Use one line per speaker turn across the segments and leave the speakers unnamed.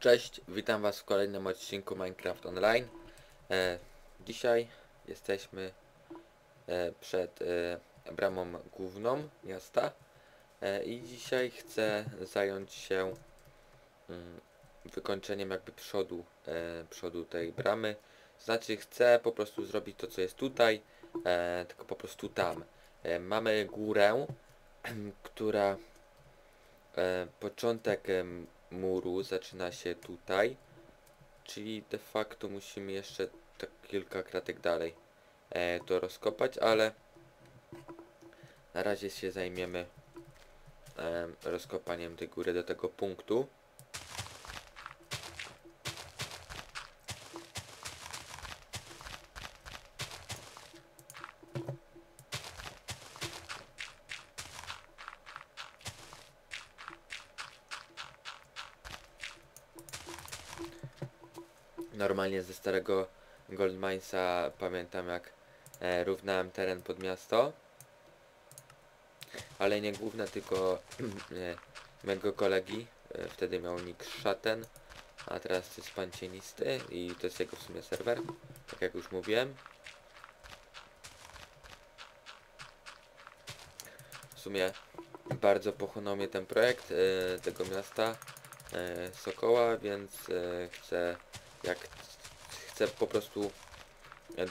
Cześć, witam was w kolejnym odcinku Minecraft Online. E, dzisiaj jesteśmy e, przed e, bramą główną miasta e, i dzisiaj chcę zająć się mm, wykończeniem jakby przodu, e, przodu tej bramy. Znaczy chcę po prostu zrobić to co jest tutaj, e, tylko po prostu tam. E, mamy górę, która e, początek em, muru zaczyna się tutaj, czyli de facto musimy jeszcze tak kilka kratek dalej e, to rozkopać, ale na razie się zajmiemy em, rozkopaniem tej góry do tego punktu. Normalnie ze starego Goldminesa pamiętam jak e, równałem teren pod miasto. Ale nie główne, tylko e, mego kolegi. E, wtedy miał nick Szaten, a teraz jest pan Cienisty i to jest jego w sumie serwer, tak jak już mówiłem. W sumie bardzo pochłonął mnie ten projekt e, tego miasta e, Sokoła, więc e, chcę jak chcę po prostu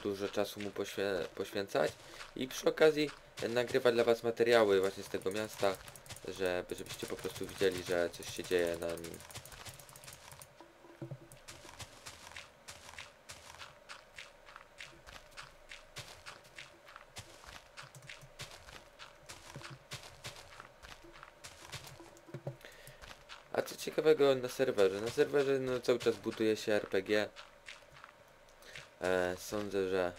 dużo czasu mu poświę poświęcać i przy okazji nagrywać dla was materiały właśnie z tego miasta, żeby, żebyście po prostu widzieli, że coś się dzieje na nim. A co ciekawego na serwerze? Na serwerze no, cały czas buduje się RPG. E, sądzę, że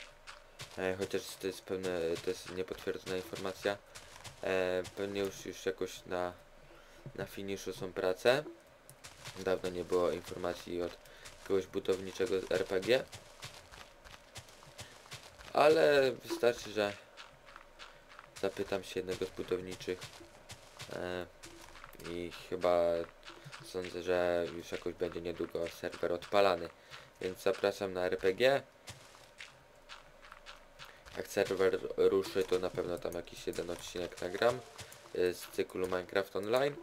e, chociaż to jest pewne, to jest niepotwierdzona informacja, e, pewnie już, już jakoś na, na finiszu są prace. Dawno nie było informacji od kogoś budowniczego z RPG. Ale wystarczy, że zapytam się jednego z budowniczych e, i chyba sądzę, że już jakoś będzie niedługo serwer odpalany. Więc zapraszam na RPG. Jak serwer ruszy, to na pewno tam jakiś jeden odcinek nagram y, z cyklu Minecraft Online.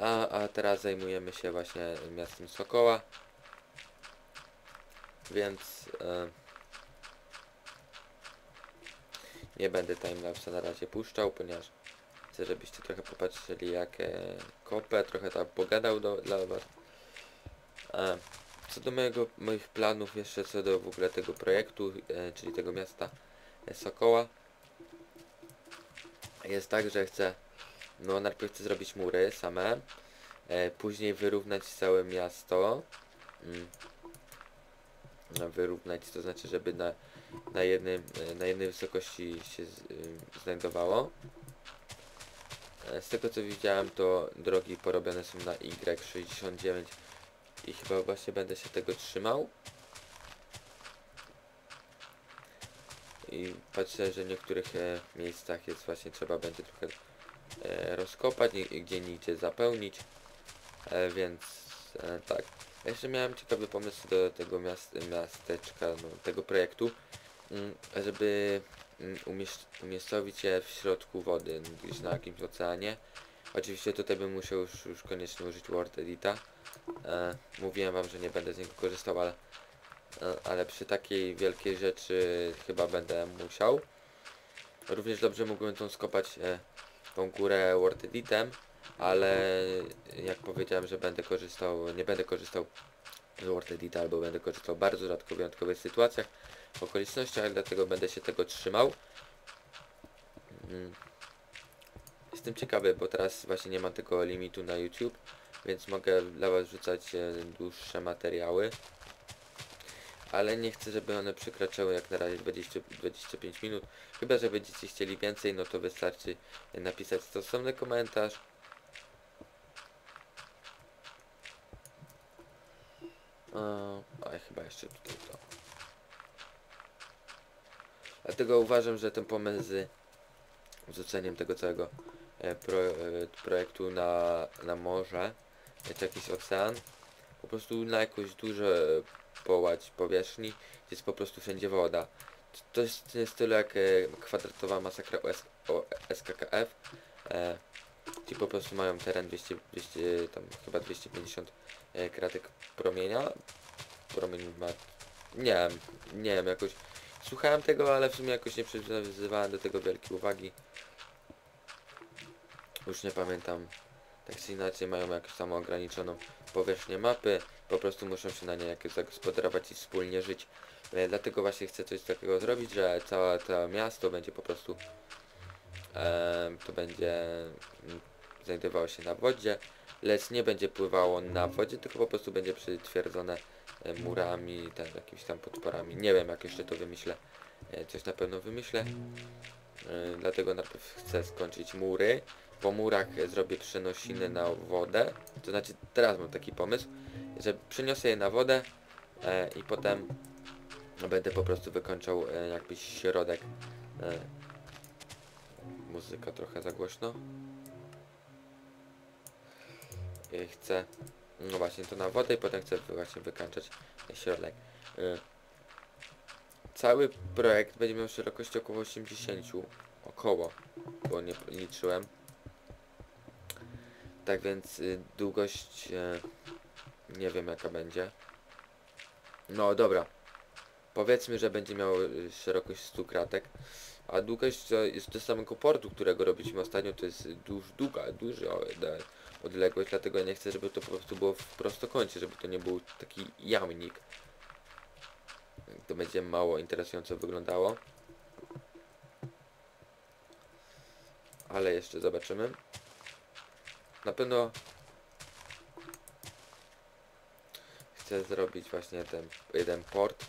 A, a teraz zajmujemy się właśnie miastem Sokoła. Więc e, nie będę timelapsa na razie puszczał, ponieważ chcę, żebyście trochę popatrzyli jak e, kopę, trochę tam pogadał do, dla was. E, co do mojego, moich planów jeszcze co do w ogóle tego projektu, e, czyli tego miasta e, Sokoła. Jest tak, że chcę, no najpierw chcę zrobić mury same, e, później wyrównać całe miasto. Mm. No, wyrównać to znaczy, żeby na, na, jednym, e, na jednej wysokości się z, y, znajdowało. E, Z tego co widziałem to drogi porobione są na Y69 i chyba właśnie będę się tego trzymał. I patrzę, że w niektórych e, miejscach jest właśnie trzeba będzie trochę e, rozkopać, nie, gdzie nigdzie zapełnić. E, więc e, tak. Jeszcze miałem ciekawy pomysł do tego miast, miasteczka, no, tego projektu, mm, żeby umiejscowić je w środku wody, gdzieś na jakimś oceanie. Oczywiście tutaj bym musiał już, już koniecznie użyć Word Edita. E, mówiłem wam, że nie będę z niego korzystał, ale, e, ale przy takiej wielkiej rzeczy chyba będę musiał. Również dobrze mógłbym tą skopać e, tą górę Word Editem, ale jak powiedziałem, że będę korzystał, nie będę korzystał z Word Edita, albo będę korzystał bardzo rzadko w wyjątkowych sytuacjach, okolicznościach, dlatego będę się tego trzymał. Mm. Jestem ciekawy, bo teraz właśnie nie mam tego limitu na YouTube, więc mogę dla Was wrzucać e, dłuższe materiały. Ale nie chcę, żeby one przekraczały jak na razie 20, 25 minut. Chyba, że będziecie chcieli więcej, no to wystarczy napisać stosowny komentarz. O, a chyba jeszcze tutaj to. Dlatego uważam, że ten pomysł z wrzuceniem tego całego e, pro, e, projektu na, na morze czy jakiś ocean, po prostu na jakąś duże połać powierzchni, gdzie jest po prostu wszędzie woda. To- jest w jak e, kwadratowa masakra OS, o SKKF, e, ci po prostu mają teren 200, 200 tam chyba 250 e, kratek promienia. Promień ma, nie wiem, nie wiem, jakoś słuchałem tego, ale w sumie jakoś nie przywiązywałem do tego wielkiej uwagi. Już nie pamiętam. Tak czy inaczej mają jakąś tam ograniczoną powierzchnię mapy, po prostu muszą się na niej jakoś zagospodarować i wspólnie żyć. E, dlatego właśnie chcę coś takiego zrobić, że całe to miasto będzie po prostu e, to będzie mm, znajdowało się na wodzie, lecz nie będzie pływało na wodzie, tylko po prostu będzie przytwierdzone murami, ten, jakimiś tam podporami. Nie wiem jak jeszcze to wymyślę. E, coś na pewno wymyślę. E, dlatego najpierw chcę skończyć mury. Po murach e, zrobię przenosiny na wodę. To znaczy teraz mam taki pomysł, że przeniosę je na wodę e, i potem będę po prostu wykończał e, jakbyś środek. E, muzyka trochę za głośno. E, chcę no właśnie to na wodę i potem chcę właśnie wykańczać środek. E, cały projekt będzie miał szerokość około 80 około, bo nie liczyłem. Tak więc y, długość e, nie wiem jaka będzie. No dobra. Powiedzmy, że będzie miał y, szerokość 100 kratek, a długość to jest do samego portu, którego robiliśmy ostatnio, to jest duż, długa, ode- odległość, dlatego ja nie chcę, żeby to po prostu było w prostokącie, żeby to nie był taki jamnik. To będzie mało interesująco wyglądało. Ale jeszcze zobaczymy. Na pewno chcę zrobić właśnie ten jeden port.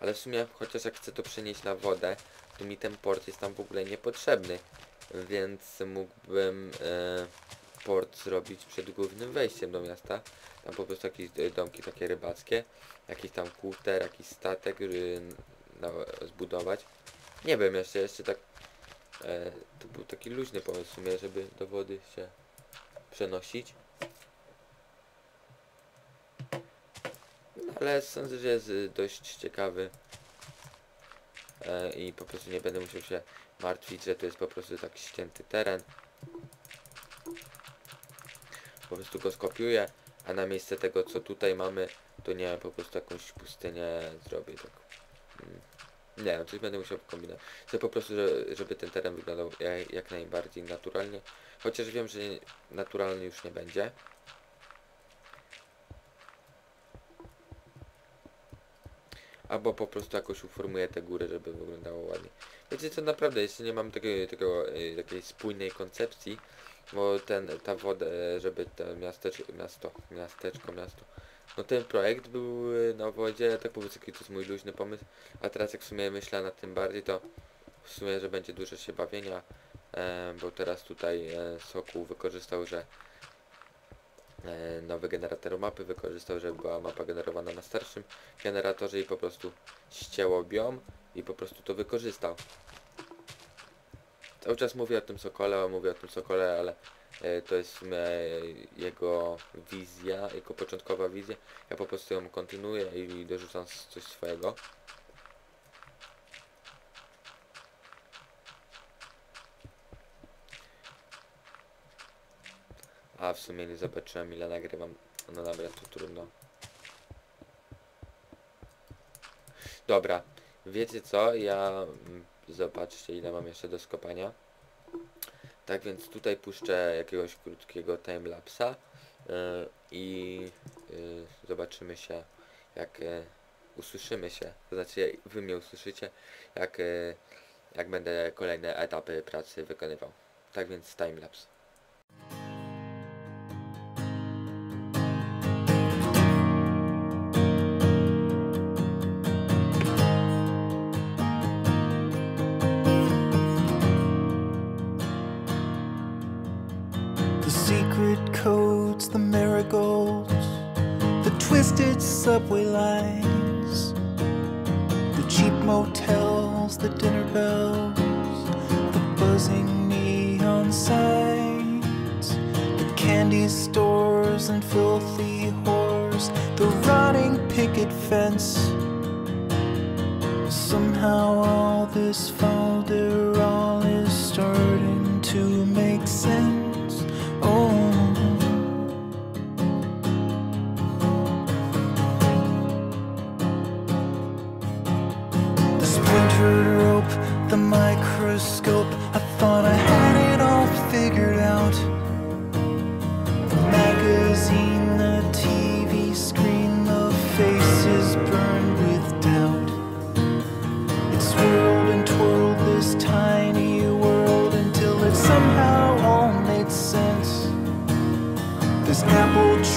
Ale w sumie chociaż jak chcę to przenieść na wodę, to mi ten port jest tam w ogóle niepotrzebny. Więc mógłbym e, port zrobić przed głównym wejściem do miasta. Tam po prostu jakieś e, domki takie rybackie. Jakiś tam kuter, jakiś statek y, no, zbudować. Nie wiem jeszcze, jeszcze tak e, to był taki luźny pomysł w sumie, żeby do wody się przenosić. No, ale sądzę, że jest y, dość ciekawy e, i po prostu nie będę musiał się martwić, że to jest po prostu tak ścięty teren. Po prostu go skopiuję, a na miejsce tego co tutaj mamy, to nie po prostu jakąś pustynię zrobię tak. Mm. Nie wiem, coś będę musiał kombinować. Chcę po prostu, że, żeby ten teren wyglądał jak, jak najbardziej naturalnie. Chociaż wiem, że naturalny już nie będzie. Albo po prostu jakoś uformuję te góry, żeby wyglądało ładnie. Wiecie co, naprawdę, jeszcze nie mam takiego, e, takiej spójnej koncepcji, bo ten, ta woda, e, żeby to miasteczko, miasto, miasteczko, miasto, no ten projekt był e, na wodzie, tak powiedz jaki to jest mój luźny pomysł, a teraz jak w sumie myślę nad tym bardziej, to w sumie, że będzie dużo się bawienia, e, bo teraz tutaj e, Sokół wykorzystał, że e, nowy generator mapy wykorzystał, żeby była mapa generowana na starszym generatorze i po prostu ścięło biom i po prostu to wykorzystał. Cały czas mówię o tym Sokole, mówię o tym Sokole, ale e, to jest sumie jego wizja, jego początkowa wizja. Ja po prostu ją kontynuuję i dorzucam coś swojego. A w sumie nie zobaczyłem ile nagrywam. No dobra, to trudno. Dobra, wiecie co? Ja mm, zobaczcie ile mam jeszcze do skopania. Tak więc tutaj puszczę jakiegoś krótkiego timelapsa yy, i yy, zobaczymy się jak yy, usłyszymy się, to znaczy wy mnie usłyszycie jak, yy, jak będę kolejne etapy pracy wykonywał. Tak więc timelapse.
Candy stores and filthy whores, the rotting picket fence. Somehow all this folderol is starting to make sense.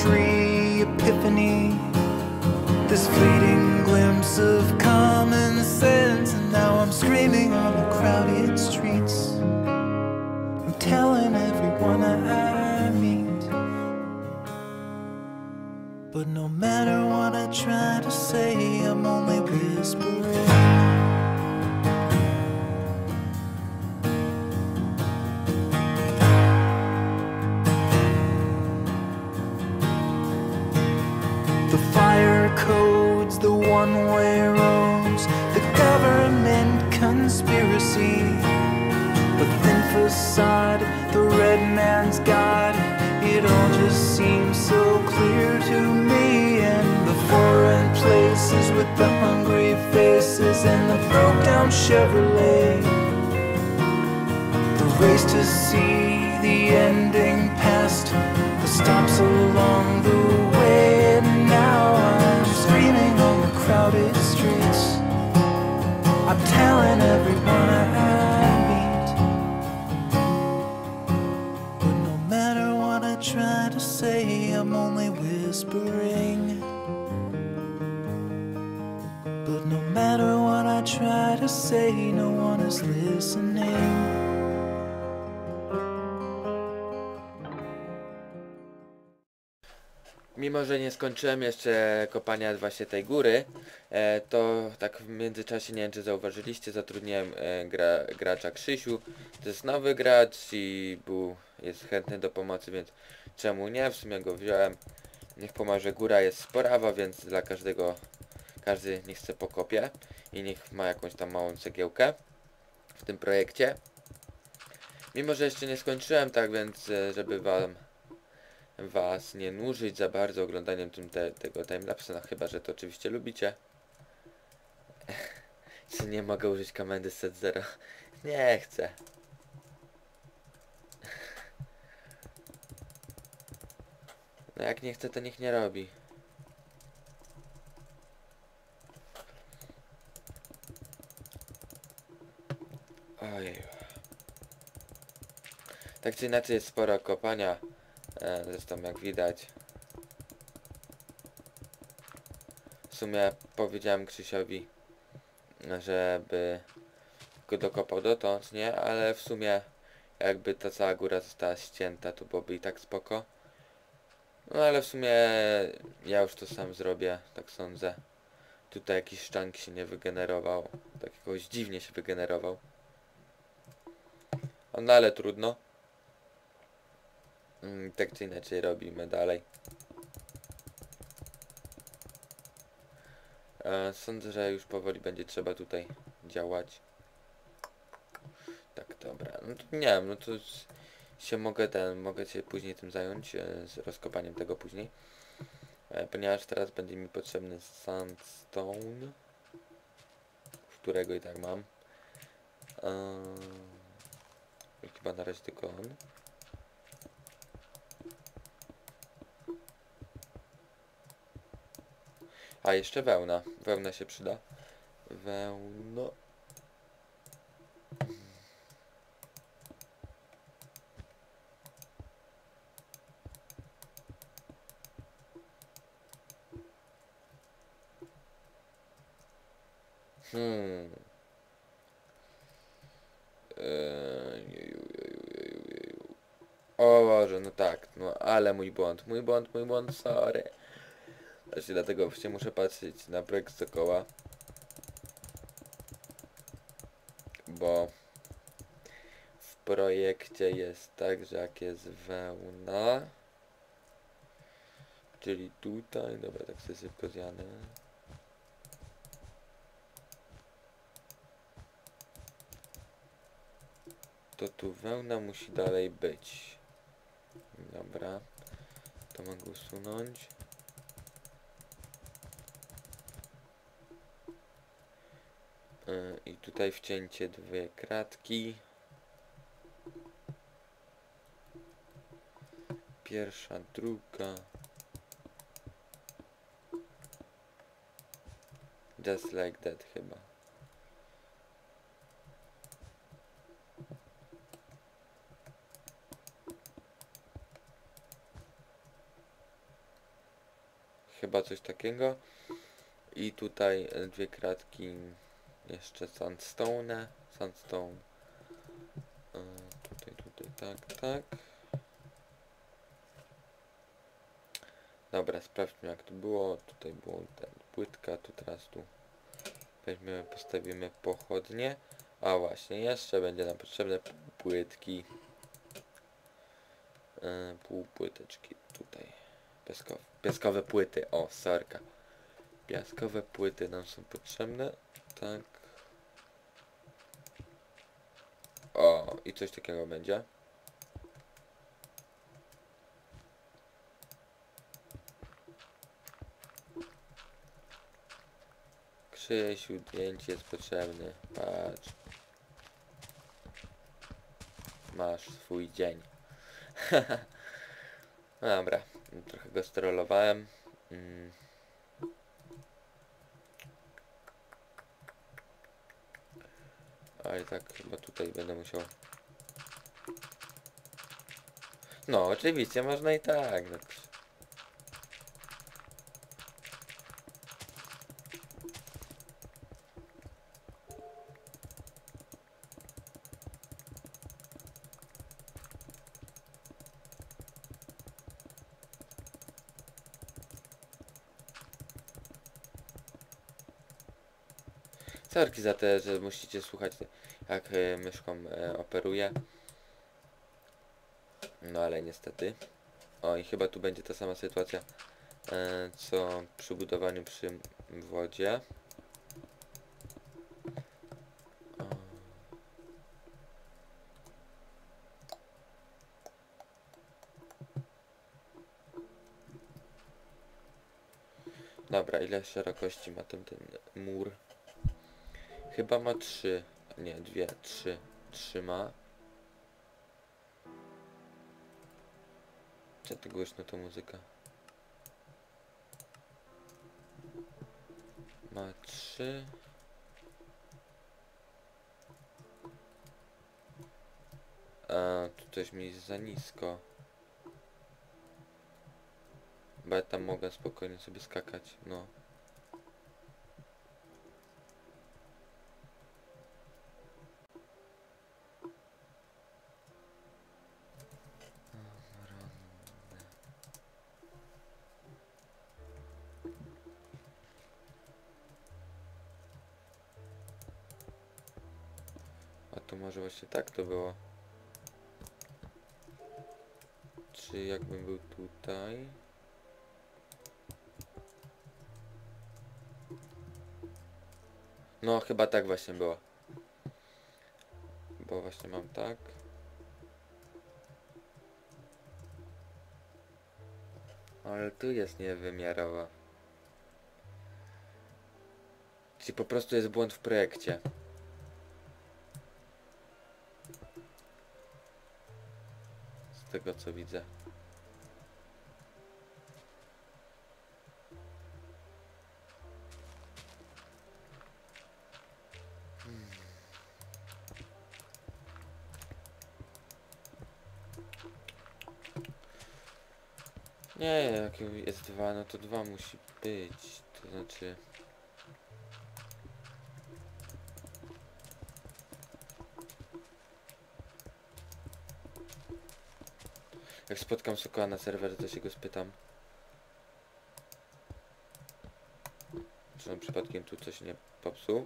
Tree epiphany this fleeting glimpse of common sense, and now I'm screaming on the crowded streets. I'm telling everyone I meet. But no matter what I try to say, I'm only whispering. Codes, the one way roads, the government conspiracy. The thin facade, the red man's God, it all just seems so clear to me. And the foreign places with the hungry faces and the broke down Chevrolet. The race to see the ending past, the stops along the way, telling everyone I meet. But no matter what I try to say, I'm only whispering. But no matter what I try to say, no one is listening.
Mimo, że nie skończyłem jeszcze kopania właśnie tej góry, e, to tak w międzyczasie, nie wiem czy zauważyliście, zatrudniłem e, gra, gracza Krzysiu. To jest nowy gracz i był, jest chętny do pomocy, więc czemu nie? W sumie go wziąłem. Niech pomoże, góra jest sporawa, więc dla każdego, każdy niech chce pokopie i niech ma jakąś tam małą cegiełkę w tym projekcie. Mimo, że jeszcze nie skończyłem, tak więc, e, żeby wam was nie nużyć za bardzo oglądaniem tym te, tego timelapsa, no chyba, że to oczywiście lubicie. Czy nie mogę użyć komendy set 0? Nie chcę. No jak nie chce, to niech nie robi. Ojej. Tak czy inaczej jest sporo kopania. E, zresztą jak widać. W sumie powiedziałem Krzysiowi, żeby go dokopał dotąd, nie? Ale w sumie jakby ta cała góra została ścięta, to byłoby i tak spoko. No ale w sumie ja już to sam zrobię, tak sądzę. Tutaj jakiś szczank się nie wygenerował. Tak jakoś dziwnie się wygenerował. No ale trudno. Mm, tak czy inaczej robimy dalej. E, sądzę, że już powoli będzie trzeba tutaj działać. Tak, dobra. No to nie wiem, no to się mogę ten, mogę się później tym zająć, e, z rozkopaniem tego później. E, ponieważ teraz będzie mi potrzebny sandstone, którego i tak mam. Chyba na razie tylko on. A jeszcze wełna. Wełna się przyda. Wełno. Hmm. O Boże, no tak, no ale mój błąd, mój błąd, mój błąd, sorry. Właśnie dlatego właśnie muszę patrzeć na projekt Sokoła. Bo w projekcie jest tak, że jak jest wełna, czyli tutaj, dobra, tak sobie szybko zjadę. To tu wełna musi dalej być. Dobra, to mogę usunąć. I tutaj wcięcie dwie kratki. Pierwsza, druga. Just like that chyba. Chyba coś takiego. I tutaj e, dwie kratki jeszcze sandstone. Sandstone. E, tutaj, tutaj, tak, tak. Dobra, sprawdźmy jak to było. Tutaj było ten płytka, tu teraz tu weźmiemy, postawimy pochodnie. A właśnie, jeszcze będzie nam potrzebne płytki. E, pół płyteczki tutaj. Piaskowe, piaskowe płyty, o, sorka. Piaskowe płyty nam są potrzebne. Tak. O, i coś takiego będzie. Krzysiu, zdjęcie jest potrzebny. Patrz. Masz swój dzień. Dobra, trochę go sterolowałem. Mm. Ale tak chyba tutaj będę musiał... No, oczywiście, można i tak. No. Sorki za te, że musicie słuchać jak e, myszką e, operuje. No ale niestety. O i chyba tu będzie ta sama sytuacja e, co przy budowaniu przy wodzie. Dobra, ile szerokości ma ten, ten mur? Chyba ma trzy. Nie, dwie, trzy. Trzy ma. Ty głośno to muzyka? Ma trzy. A, tu coś mi jest za nisko. Bo ja tam mogę spokojnie sobie skakać, no. Może właśnie tak to było. Czy jakbym był tutaj? No chyba tak właśnie było. Bo właśnie mam tak. Ale tu jest niewymiarowa. Czyli po prostu jest błąd w projekcie. Tego co widzę. Hmm. Nie, jak jest dwa, no to dwa musi być. To znaczy... Jak spotkam Sokoła na serwerze, to się go spytam. Czy on przypadkiem tu coś nie popsuł?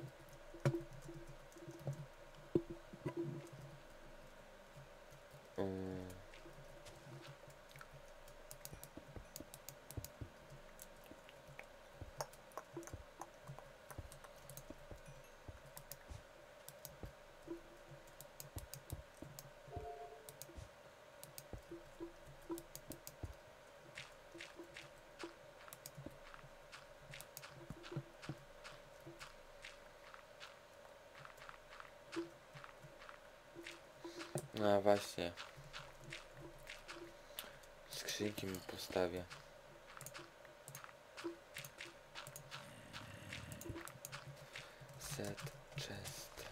No właśnie. Skrzynki mi postawię. Set chest.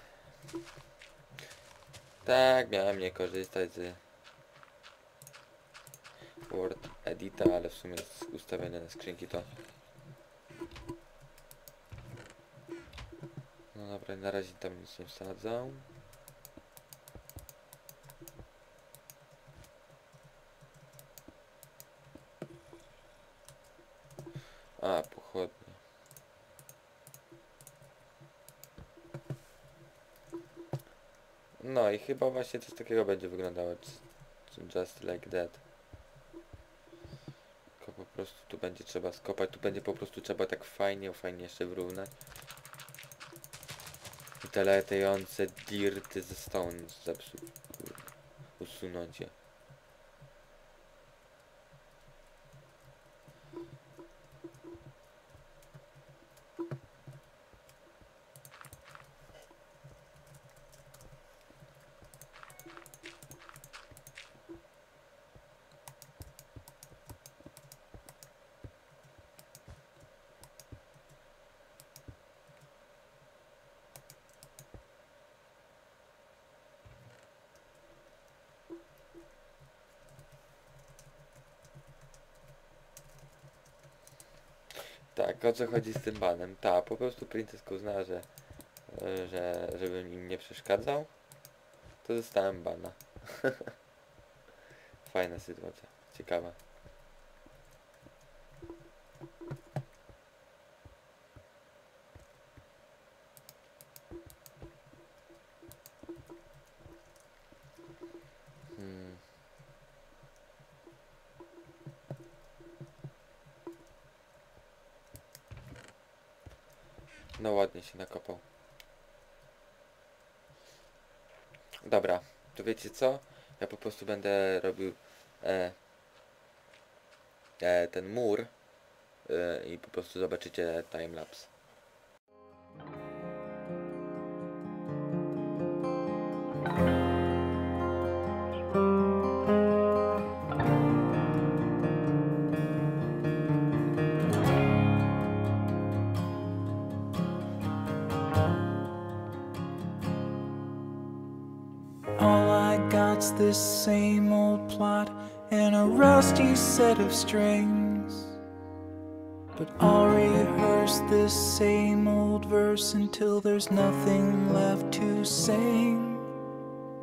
Tak, miałem nie korzystać z Word Edita, ale w sumie ustawione na skrzynki to. No dobra, na razie tam nic nie wsadzam. A, pochodnie. No i chyba właśnie coś takiego będzie wyglądało. Just like that. Tylko po prostu tu będzie trzeba skopać, tu będzie po prostu trzeba tak fajnie, fajnie jeszcze wyrównać. I te latające dirty ze stone zepsuć. Usunąć je. Tak, o co chodzi z tym banem? Ta, po prostu Princess uznała, że, e, że żebym im nie przeszkadzał, to dostałem bana. Fajna sytuacja, ciekawa. No ładnie się nakopał. Dobra, to wiecie co? Ja po prostu będę robił e, e, ten mur e, i po prostu zobaczycie timelapse.
I got's this same old plot and a rusty set of strings. But I'll rehearse this same old verse until there's nothing left to sing.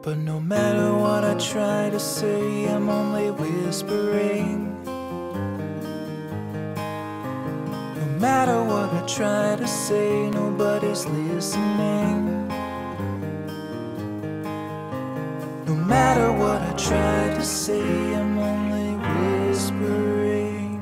But no matter what I try to say, I'm only whispering. No matter what I try to say, nobody's listening. Try to say, I'm only whispering.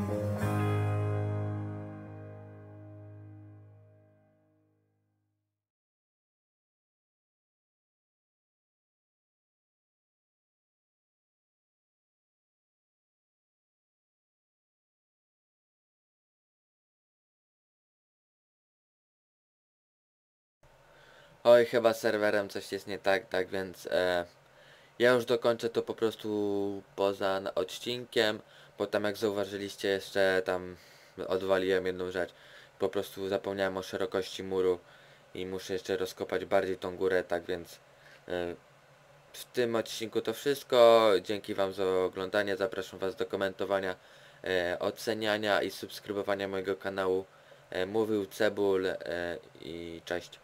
Oj, chyba serwerem coś jest nie tak, tak więc e, ja już dokończę to po prostu poza odcinkiem, bo tam jak zauważyliście jeszcze tam odwaliłem jedną rzecz. Po prostu zapomniałem o szerokości muru i muszę jeszcze rozkopać bardziej tą górę, tak więc e, w tym odcinku to wszystko. Dzięki Wam za oglądanie, zapraszam Was do komentowania, e, oceniania i subskrybowania mojego kanału. E, mówił Cebul i cześć.